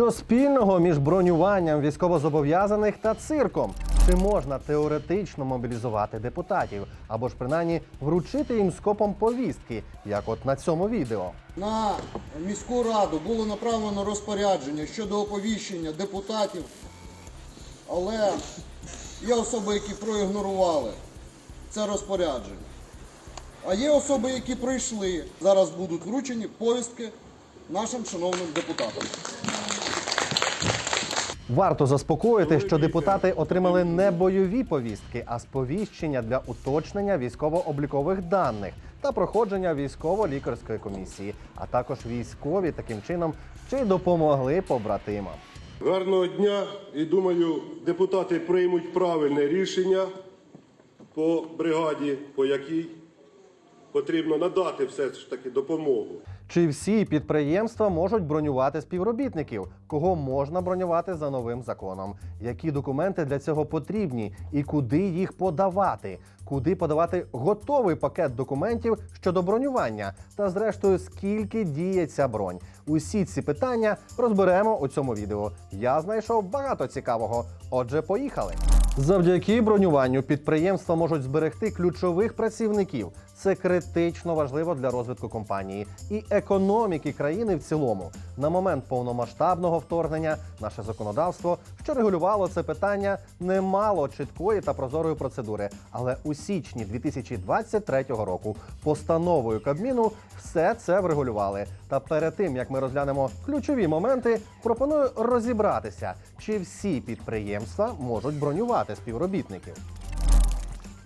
Що спільного між бронюванням військовозобов'язаних та цирком? Чи можна теоретично мобілізувати депутатів або ж принаймні вручити їм скопом повістки, як от на цьому відео? На міську раду було направлено розпорядження щодо оповіщення депутатів, але є особи, які проігнорували це розпорядження. А є особи, які прийшли. Зараз будуть вручені повістки нашим шановним депутатам. Варто заспокоїти, що депутати отримали не бойові повістки, а сповіщення для уточнення військово-облікових даних та проходження військово-лікарської комісії, а також військові таким чином й допомогли побратимам. Гарного дня і думаю, депутати приймуть правильне рішення по бригаді, по якій потрібно надати все ж таки допомогу. Чи всі підприємства можуть бронювати співробітників? Кого можна бронювати за новим законом? Які документи для цього потрібні і куди їх подавати? Куди подавати готовий пакет документів щодо бронювання? Та зрештою, скільки діє ця бронь? Усі ці питання розберемо у цьому відео. Я знайшов багато цікавого. Отже, поїхали. Завдяки бронюванню підприємства можуть зберегти ключових працівників. Це критично важливо для розвитку компанії і економіки країни в цілому. На момент повномасштабного вторгнення наше законодавство, що регулювало це питання, не мало чіткої та прозорої процедури. Але у січні 2023 року постановою Кабміну все це врегулювали. Та перед тим як ми розглянемо ключові моменти, пропоную розібратися, чи всі підприємства можуть бронювати співробітників.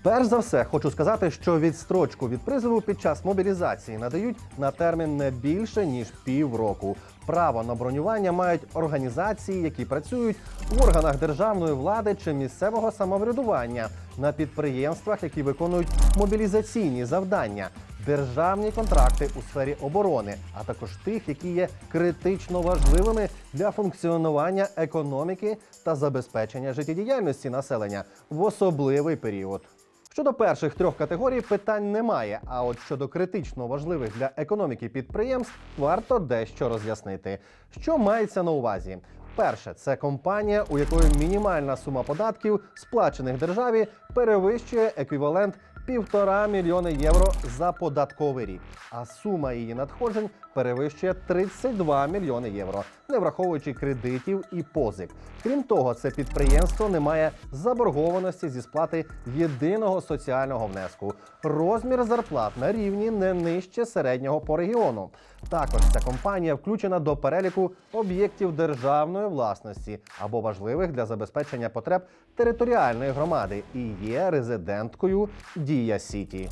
Перш за все, хочу сказати, що відстрочку від призову під час мобілізації надають на термін не більше ніж півроку. Право на бронювання мають організації, які працюють в органах державної влади чи місцевого самоврядування, на підприємствах, які виконують мобілізаційні завдання, державні контракти у сфері оборони, а також тих, які є критично важливими для функціонування економіки та забезпечення життєдіяльності населення в особливий період. Щодо перших трьох категорій питань немає. А от щодо критично важливих для економіки підприємств варто дещо роз'яснити. Що мається на увазі? Перше, це компанія, у якої мінімальна сума податків, сплачених державі, перевищує еквівалент півтора мільйони євро за податковий рік, а сума її надходжень перевищує 32 мільйони євро, не враховуючи кредитів і позик. Крім того, це підприємство не має заборгованості зі сплати єдиного соціального внеску. Розмір зарплат на рівні не нижче середнього по регіону. Також ця компанія включена до переліку об'єктів державної власності або важливих для забезпечення потреб територіальної громади і є резиденткою Дія Сіті.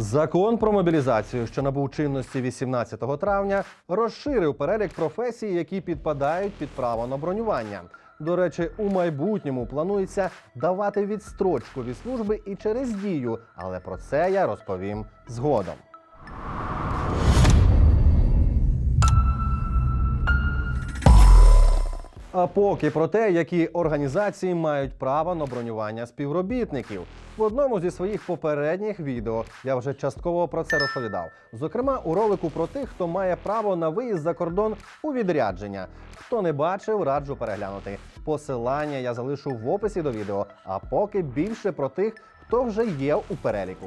Закон про мобілізацію, що набув чинності 18 травня, розширив перелік професій, які підпадають під право на бронювання. До речі, у майбутньому планується давати відстрочку від служби і через дію, але про це я розповім згодом. А поки про те, які організації мають право на бронювання співробітників. В одному зі своїх попередніх відео я вже частково про це розповідав. Зокрема, у ролику про тих, хто має право на виїзд за кордон у відрядження. Хто не бачив, раджу переглянути. Посилання я залишу в описі до відео. А поки більше про тих, хто вже є у переліку.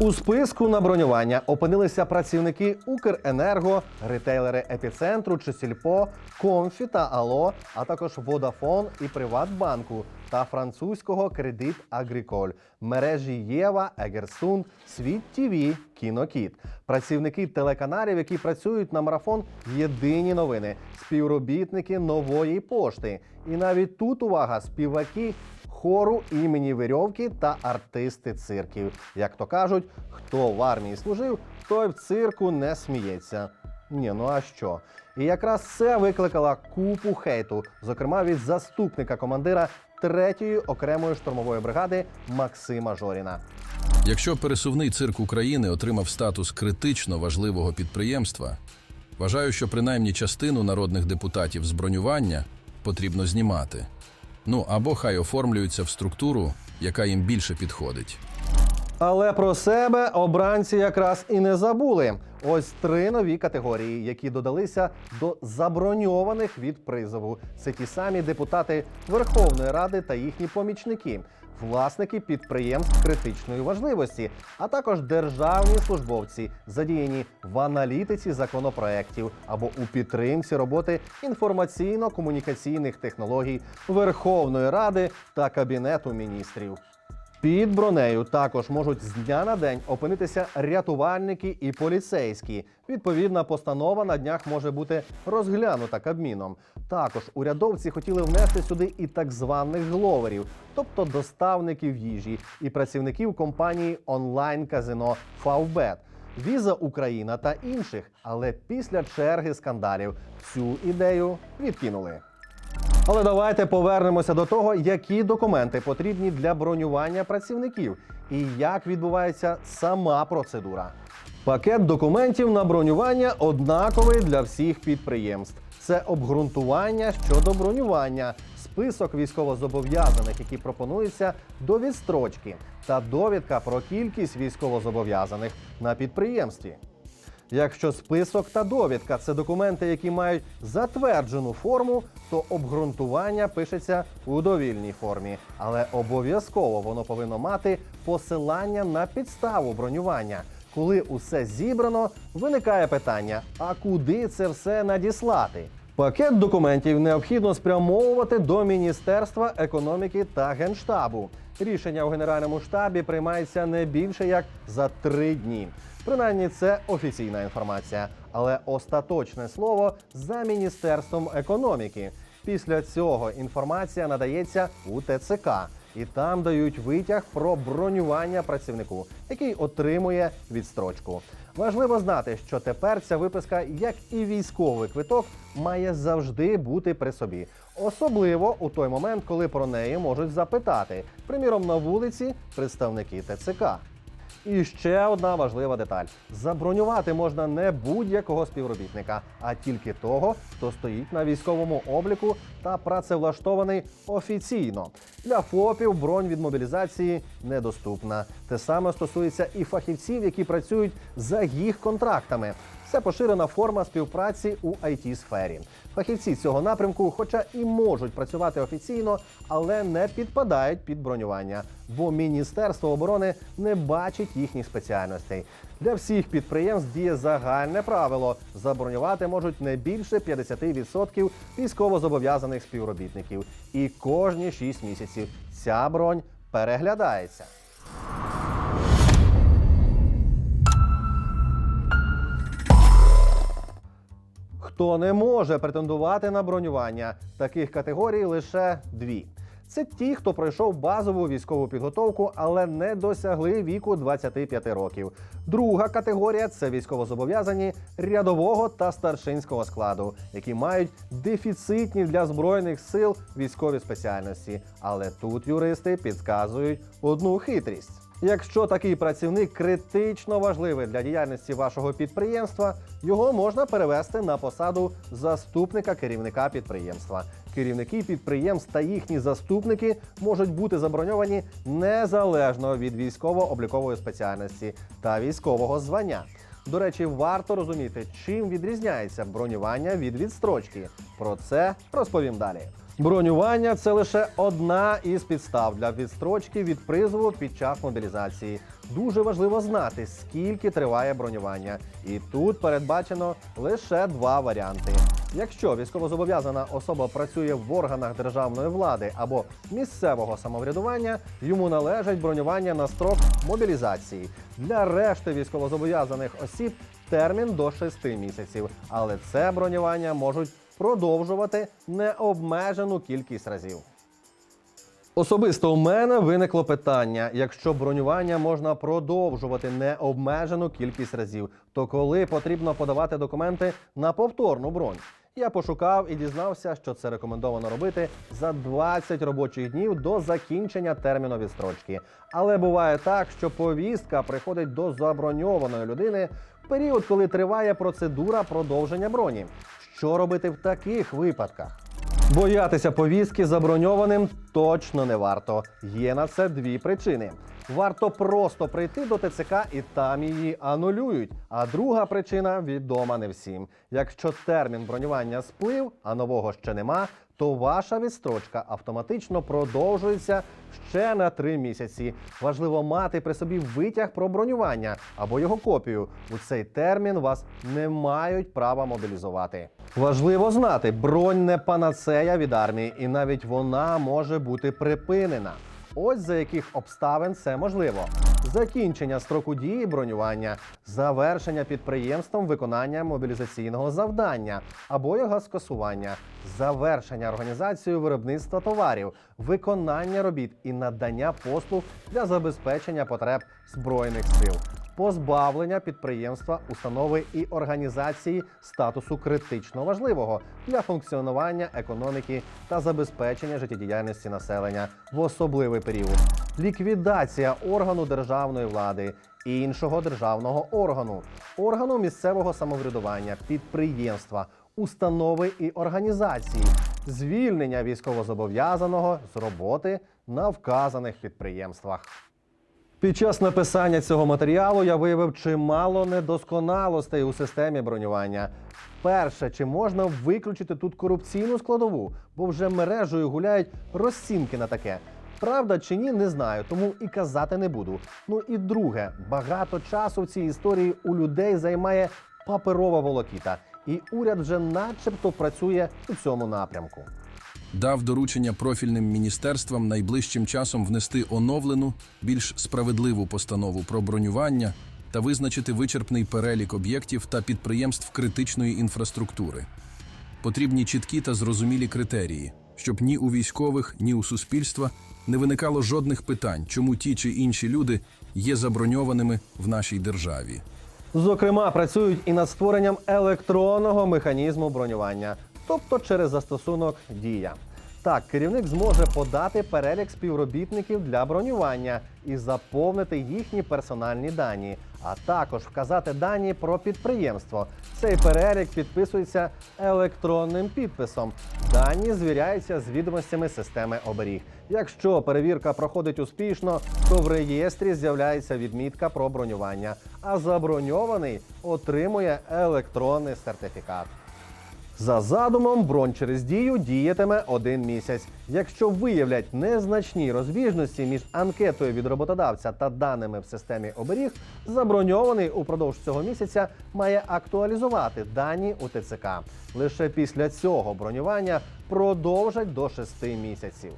У списку на бронювання опинилися працівники Укренерго, ретейлери епіцентру чи сільпо, Комфі та Ало, а також Водафон і Приватбанку та французького Кредит Агріколь, мережі Єва, Егерсунд, Світ ТІВІ, Кінокіт, працівники телеканалів, які працюють на марафон Єдині новини, співробітники нової пошти. І навіть тут увага, співаки хору імені Вирьовки та артисти цирків. Як то кажуть, хто в армії служив, той в цирку не сміється. Ні, ну а що? І якраз це викликало купу хейту, зокрема від заступника командира 3-ї окремої штурмової бригади Максима Жоріна. Якщо пересувний цирк України отримав статус критично важливого підприємства, вважаю, що принаймні частину народних депутатів з потрібно знімати. Ну або хай оформлюються в структуру, яка їм більше підходить. Але про себе обранці якраз і не забули. Ось три нові категорії, які додалися до заброньованих від призову. Це ті самі депутати Верховної Ради та їхні помічники, власники підприємств критичної важливості, а також державні службовці, задіяні в аналітиці законопроєктів або у підтримці роботи інформаційно-комунікаційних технологій Верховної Ради та Кабінету міністрів. Під бронею також можуть з дня на день опинитися рятувальники і поліцейські. Відповідна постанова на днях може бути розглянута Кабміном. Також урядовці хотіли внести сюди і так званих гловерів, тобто доставників їжі і працівників компанії онлайн-казино Фавбет. Віза Україна та інших, але після черги скандалів цю ідею відкинули. Але давайте повернемося до того, які документи потрібні для бронювання працівників і як відбувається сама процедура. Пакет документів на бронювання однаковий для всіх підприємств. Це обґрунтування щодо бронювання, список військовозобов'язаних, які пропонуються до відстрочки, та довідка про кількість військовозобов'язаних на підприємстві. Якщо список та довідка це документи, які мають затверджену форму, то обґрунтування пишеться у довільній формі, але обов'язково воно повинно мати посилання на підставу бронювання. Коли усе зібрано, виникає питання: а куди це все надіслати? Пакет документів необхідно спрямовувати до Міністерства економіки та генштабу. Рішення у генеральному штабі приймається не більше як за три дні. Принаймні, це офіційна інформація, але остаточне слово за міністерством економіки. Після цього інформація надається у ТЦК, і там дають витяг про бронювання працівнику, який отримує відстрочку. Важливо знати, що тепер ця виписка, як і військовий квиток, має завжди бути при собі, особливо у той момент, коли про неї можуть запитати, приміром на вулиці представники ТЦК. І ще одна важлива деталь: забронювати можна не будь-якого співробітника, а тільки того, хто стоїть на військовому обліку та працевлаштований офіційно. Для ФОПів бронь від мобілізації недоступна. Те саме стосується і фахівців, які працюють за їх контрактами. Це поширена форма співпраці у it сфері. Фахівці цього напрямку, хоча і можуть працювати офіційно, але не підпадають під бронювання, бо Міністерство оборони не бачить їхніх спеціальностей. Для всіх підприємств діє загальне правило: забронювати можуть не більше 50% військовозобов'язаних співробітників. І кожні 6 місяців ця бронь переглядається. Хто не може претендувати на бронювання, таких категорій лише дві. Це ті, хто пройшов базову військову підготовку, але не досягли віку 25 років. Друга категорія це військовозобов'язані рядового та старшинського складу, які мають дефіцитні для збройних сил військові спеціальності. Але тут юристи підказують одну хитрість. Якщо такий працівник критично важливий для діяльності вашого підприємства, його можна перевести на посаду заступника керівника підприємства. Керівники підприємств та їхні заступники можуть бути заброньовані незалежно від військово-облікової спеціальності та військового звання. До речі, варто розуміти, чим відрізняється бронювання від відстрочки. Про це розповім далі. Бронювання це лише одна із підстав для відстрочки від призову під час мобілізації. Дуже важливо знати, скільки триває бронювання. І тут передбачено лише два варіанти. Якщо військовозобов'язана особа працює в органах державної влади або місцевого самоврядування, йому належить бронювання на строк мобілізації. Для решти військовозобов'язаних осіб термін до 6 місяців, але це бронювання можуть продовжувати необмежену кількість разів. Особисто у мене виникло питання: якщо бронювання можна продовжувати необмежену кількість разів, то коли потрібно подавати документи на повторну бронь? Я пошукав і дізнався, що це рекомендовано робити за 20 робочих днів до закінчення терміну відстрочки. Але буває так, що повістка приходить до заброньованої людини період, коли триває процедура продовження броні. Що робити в таких випадках? Боятися повістки заброньованим точно не варто. Є на це дві причини. Варто просто прийти до ТЦК і там її анулюють. А друга причина відома не всім. Якщо термін бронювання сплив, а нового ще нема, то ваша відстрочка автоматично продовжується ще на три місяці. Важливо мати при собі витяг про бронювання або його копію. У цей термін вас не мають права мобілізувати. Важливо знати, бронь не панацея від армії, і навіть вона може бути припинена. Ось за яких обставин це можливо: закінчення строку дії бронювання, завершення підприємством виконання мобілізаційного завдання або його скасування, завершення організацією виробництва товарів, виконання робіт і надання послуг для забезпечення потреб збройних сил. Позбавлення підприємства, установи і організації статусу критично важливого для функціонування економіки та забезпечення життєдіяльності населення в особливий період, ліквідація органу державної влади, іншого державного органу, органу місцевого самоврядування, підприємства, установи і організації, звільнення військовозобов'язаного з роботи на вказаних підприємствах. Під час написання цього матеріалу я виявив чимало недосконалостей у системі бронювання. Перше, чи можна виключити тут корупційну складову, бо вже мережею гуляють розцінки на таке. Правда чи ні, не знаю, тому і казати не буду. Ну і друге, багато часу в цій історії у людей займає паперова волокіта, і уряд вже начебто працює у цьому напрямку. Дав доручення профільним міністерствам найближчим часом внести оновлену, більш справедливу постанову про бронювання та визначити вичерпний перелік об'єктів та підприємств критичної інфраструктури. Потрібні чіткі та зрозумілі критерії, щоб ні у військових, ні у суспільства не виникало жодних питань, чому ті чи інші люди є заброньованими в нашій державі. Зокрема, працюють і над створенням електронного механізму бронювання, тобто через застосунок Дія. Так, керівник зможе подати перелік співробітників для бронювання і заповнити їхні персональні дані, а також вказати дані про підприємство. Цей перелік підписується електронним підписом. Дані звіряються з відомостями системи оберіг. Якщо перевірка проходить успішно, то в реєстрі з'являється відмітка про бронювання, а заброньований отримує електронний сертифікат. За задумом, бронь через дію діятиме один місяць. Якщо виявлять незначні розбіжності між анкетою від роботодавця та даними в системі оберіг, заброньований упродовж цього місяця має актуалізувати дані у ТЦК. Лише після цього бронювання продовжать до 6 місяців.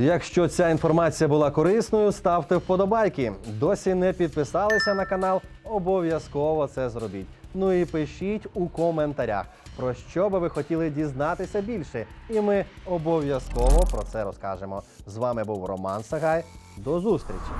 Якщо ця інформація була корисною, ставте вподобайки. Досі не підписалися на канал, обов'язково це зробіть. Ну і пишіть у коментарях, про що би ви хотіли дізнатися більше. І ми обов'язково про це розкажемо. З вами був Роман Сагай. До зустрічі!